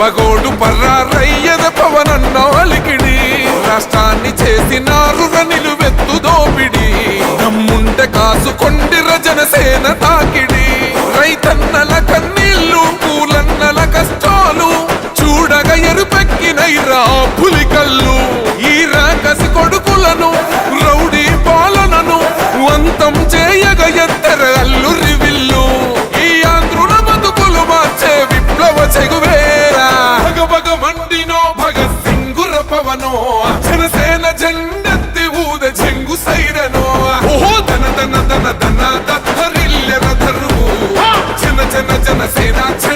పగోడు పర్రారయ్యద పవనన్న అలికిడి. రాష్ట్రాన్ని చేసినారు నిలువెత్తు దోపిడి. దమ్ముంటే కాసుకొండిర జనసేన తాకిడి. రైతన్నల కన్నీళ్ళు పూలన్నల కష్టం జన జనసేన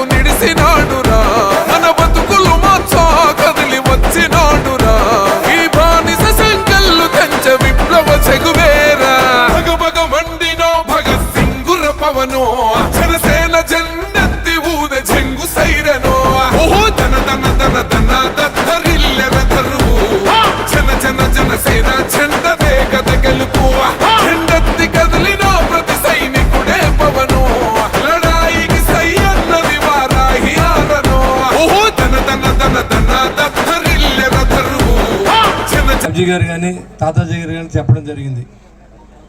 జన గారు కానీ తాతాజీ గారు కానీ చెప్పడం జరిగింది.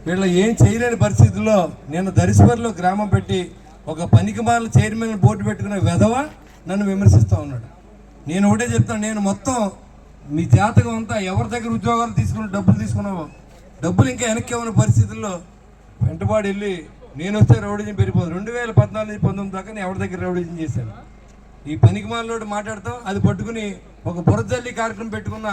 వీళ్ళ ఏం చేయలేని పరిస్థితుల్లో నేను దరిశపరిలో గ్రామం పెట్టి ఒక పనికిమాల చైర్మన్ బోర్డు పెట్టుకున్న వెధవ నన్ను విమర్శిస్తూ ఉన్నాడు. నేను ఒకటే చెప్తాను నేను మొత్తం మీ జాతకం అంతా ఎవరి దగ్గర ఉద్యోగాలు తీసుకుని డబ్బులు తీసుకున్నావో డబ్బులు ఇంకా వెనక్కి ఉన్న పరిస్థితుల్లో వెంటపాడు వెళ్ళి నేను వస్తే రౌడీజం పెరిగిపోదు. రెండు వేల పద్నాలుగు పంతొమ్మిది దాకా నేను ఎవరి దగ్గర రౌడీజం చేశాను. ఈ పనికి మాలోడు మాట్లాడతాం అది పట్టుకుని ఒక బురదల్లి కార్యక్రమం పెట్టుకున్న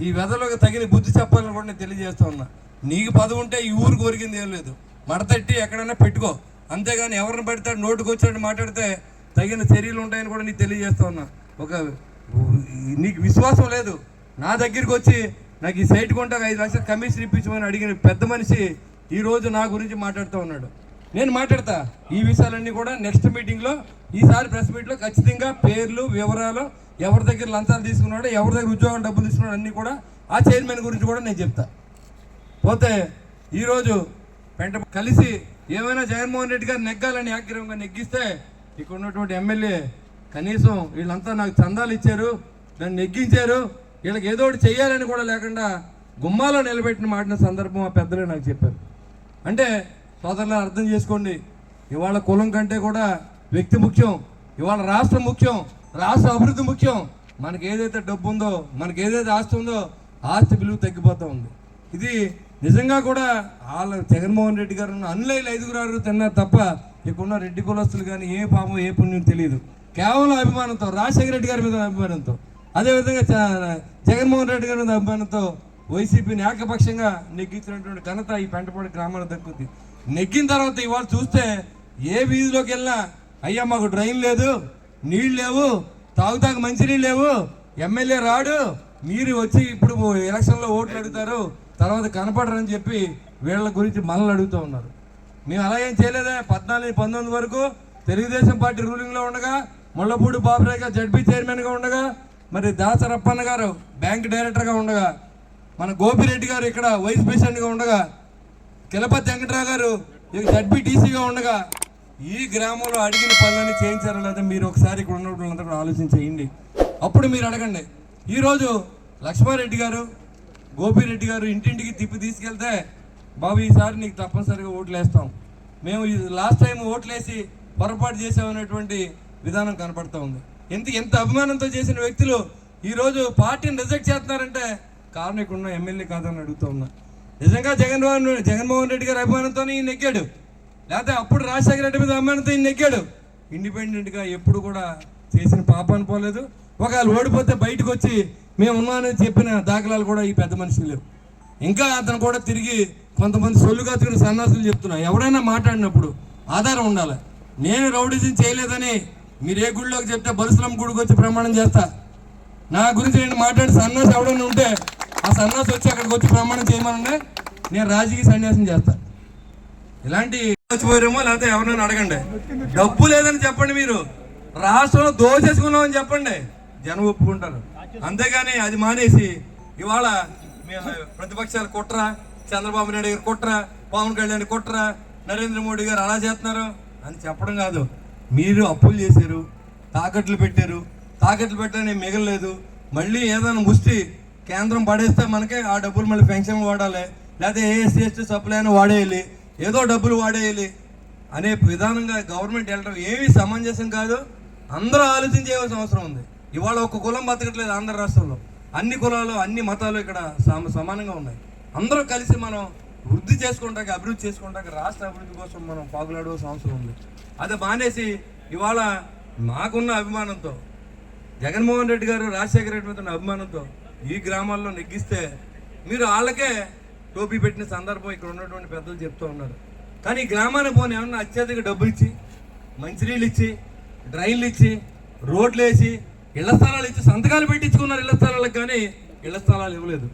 ఈ వెదలకు తగిన బుద్ధి చెప్పాలని కూడా నేను తెలియజేస్తా ఉన్నా. నీకు పదవి ఉంటే ఈ ఊరు కొరికింది ఏం లేదు. మడతట్టి ఎక్కడైనా పెట్టుకో. అంతేగాని ఎవరిని పడితే నోటుకు వచ్చినట్టు మాట్లాడితే తగిన చర్యలు ఉంటాయని కూడా నీకు తెలియజేస్తా ఉన్నా. ఒక నీకు విశ్వాసం లేదు. నా దగ్గరికి వచ్చి నాకు ఈ సైట్ కొంటాక ఐదు లక్షల కమిషన్ ఇప్పించమని అడిగిన పెద్ద మనిషి ఈ రోజు నా గురించి మాట్లాడుతూ ఉన్నాడు. నేను మాట్లాడతా. ఈ విషయాలన్నీ కూడా నెక్స్ట్ మీటింగ్లో ఈసారి ప్రెస్ మీట్లో ఖచ్చితంగా పేర్లు వివరాలు ఎవరి దగ్గర లంచాలు తీసుకున్నాడో ఎవరి దగ్గర ఉద్యోగం డబ్బులు తీసుకున్నాడో అన్నీ కూడా ఆ చైర్మన్ గురించి కూడా నేను చెప్తా. పోతే ఈరోజు పెంట కలిసి ఏమైనా జగన్మోహన్ రెడ్డి గారు నెగ్గాలని ఆగ్రహంగా నెగ్గిస్తే ఇక్కడ ఉన్నటువంటి ఎమ్మెల్యే కనీసం వీళ్ళంతా నాకు చందాలు ఇచ్చారు నన్ను నెగ్గించారు వీళ్ళకి ఏదో ఒకటి చేయాలని కూడా లేకుండా గుమ్మాలో నిలబెట్టిన మాటిన సందర్భం ఆ పెద్దలే నాకు చెప్పారు. అంటే సోదరులు అర్థం చేసుకోండి ఇవాళ కులం కంటే కూడా వ్యక్తి ముఖ్యం ఇవాళ రాష్ట్రం ముఖ్యం రాష్ట్ర అభివృద్ధి ముఖ్యం. మనకి ఏదైతే డబ్బు ఉందో మనకి ఏదైతే ఆస్తి ఉందో ఆస్తి విలువ తగ్గిపోతూ ఉంది. ఇది నిజంగా కూడా వాళ్ళ జగన్మోహన్ రెడ్డి గారు ఉన్న అన్లైలు ఐదుగురు ఆరుగురు తిన్నారు తప్ప ఇక్కడున్న రెడ్డి కులస్తులు కానీ ఏ పాపం ఏ పుణ్యం తెలియదు. కేవలం అభిమానంతో రాజశేఖర రెడ్డి గారి మీద అభిమానంతో అదేవిధంగా జగన్మోహన్ రెడ్డి గారి మీద అభిమానంతో వైసీపీని ఏకపక్షంగా నెగ్గించినటువంటి ఘనత ఈ పెంటపాడు గ్రామాలకు దక్కుతుంది నెగ్గిన తర్వాత ఇవాళ చూస్తే ఏ వీధిలోకి వెళ్ళినా అయ్యా మాకు డ్రైన్ లేదు. నీళ్ళు లేవు తాగుతాకు మంచినీళ్ళు లేవు. ఎమ్మెల్యే రాడు మీరు వచ్చి ఇప్పుడు ఎలక్షన్లో ఓట్లు అడుగుతారు తర్వాత కనపడరని చెప్పి వీళ్ళ గురించి మనల్ని అడుగుతూ ఉన్నారు. మేము అలా ఏం చేయలేదే పద్నాలుగు పంతొమ్మిది వరకు తెలుగుదేశం పార్టీ రూలింగ్లో ఉండగా ముళ్ళపూడి బాబురాయ్ గారు జడ్పీ చైర్మన్గా ఉండగా మరి దాసరప్పన్న గారు బ్యాంక్ డైరెక్టర్గా ఉండగా మన గోపిరెడ్డి గారు ఇక్కడ వైస్ ప్రెసిడెంట్గా ఉండగా కిలపతి వెంకట్రావు గారు ఇక జడ్పీటీసీగా ఉండగా ఈ గ్రామంలో అడిగిన పనులన్నీ చేయించారా లేదా మీరు ఒకసారి ఇక్కడ ఉన్నప్పుడు కూడా ఆలోచన చేయండి. అప్పుడు మీరు అడగండి. ఈరోజు లక్ష్మారెడ్డి గారు గోపిరెడ్డి గారు ఇంటింటికి తిప్పి తీసుకెళ్తే బాబు ఈసారి నీకు తప్పనిసరిగా ఓట్లు వేస్తాం. మేము ఈ లాస్ట్ టైం ఓట్లేసి పొరపాటు చేసామనేటువంటి విధానం కనపడతా ఉంది. ఎంత ఎంత అభిమానంతో చేసిన వ్యక్తులు ఈరోజు పార్టీని రిజెక్ట్ చేస్తున్నారంటే కారణం ఇక్కడ ఉన్న ఎమ్మెల్యే కాదని అడుగుతూ ఉన్నా. నిజంగా జగన్మోహన్ జగన్మోహన్ రెడ్డి గారి అభిమానంతో ఈయన నెగ్గాడు. లేకపోతే అప్పుడు రాజశేఖర రెడ్డి మీద అభిమానంతో నెగ్గాడు. ఇండిపెండెంట్గా ఎప్పుడు కూడా చేసిన పాపాన్ని పోలేదు ఒకవేళ ఓడిపోతే బయటకు వచ్చి మేము ఉన్నామని చెప్పిన దాఖలాలు కూడా ఈ పెద్ద మనిషి లేవు. ఇంకా అతను కూడా తిరిగి కొంతమంది సొల్లు కత్తుకుని సన్నాసులు చెప్తున్నా. ఎవరైనా మాట్లాడినప్పుడు ఆధారం ఉండాలి. నేను రౌడిజం చేయలేదని మీరు ఏ గుడిలోకి చెప్తే బరుసలం గుడికి వచ్చి ప్రమాణం చేస్తా. నా గురించి నేను మాట్లాడి సన్నాసి ఎవడైనా ఉంటే ఆ సన్నాసి వచ్చి అక్కడికి వచ్చి ప్రమాణం చేయమనండి నేను రాజకీయ సన్యాసం చేస్తా. ఇలాంటి వచ్చిపోయారేమో లేకపోతే ఎవరినైనా అడగండి. డబ్బు లేదని చెప్పండి మీరు. రాష్ట్రంలో దోచేసుకున్నామని చెప్పండి. జనం ఒప్పుకుంటారు. అంతేగాని అది మానేసి ఇవాళ ప్రతిపక్షాలు కుట్ర చంద్రబాబు నాయుడు గారు కుట్ర పవన్ కళ్యాణ్ కుట్ర నరేంద్ర మోడీ గారు అలా చేస్తున్నారు అని చెప్పడం కాదు. మీరు అప్పులు చేశారు తాకట్లు పెట్టారు. తాకట్లు పెట్టడానికి మిగలలేదు. మళ్ళీ ఏదైనా ముష్టి కేంద్రం పడేస్తే మనకే ఆ డబ్బులు మళ్ళీ పెన్షన్ వాడాలి. లేకపోతే ఏఎస్సీ ఎస్టీ సప్లై అయినా వాడేయాలి. ఏదో డబ్బులు వాడేయాలి అనే విధానంగా గవర్నమెంట్ వెళ్ళడం ఏమీ సమంజసం కాదు. అందరూ ఆలోచించేయవలసిన అవసరం ఉంది. ఇవాళ ఒక కులం బతకట్లేదు ఆంధ్ర రాష్ట్రంలో. అన్ని కులాలు అన్ని మతాలు ఇక్కడ సమ సమానంగా ఉన్నాయి. అందరూ కలిసి మనం వృద్ధి చేసుకుంటాక అభివృద్ధి చేసుకుంటాక రాష్ట్ర అభివృద్ధి కోసం మనం పాగులాడవలసిన అవసరం ఉంది. అది మానేసి ఇవాళ మాకున్న అభిమానంతో జగన్మోహన్ రెడ్డి గారు రాజశేఖర రెడ్డి మీద ఉన్న అభిమానంతో ఈ గ్రామాల్లో నెగ్గిస్తే మీరు వాళ్ళకే టోపీ పెట్టిన సందర్భం ఇక్కడ ఉన్నటువంటి పెద్దలు చెప్తూ ఉన్నారు. కానీ గ్రామానికి పోనీ ఏమన్నా అత్యధిక డబ్బులు ఇచ్చి మంచినీళ్ళు ఇచ్చి డ్రైన్లు ఇచ్చి రోడ్లు వేసి ఇళ్ళ స్థలాలు ఇచ్చి సంతకాలు పెట్టించుకున్నారు ఇళ్ళ స్థలాలకు కానీ ఇళ్ళ స్థలాలు ఇవ్వలేదు.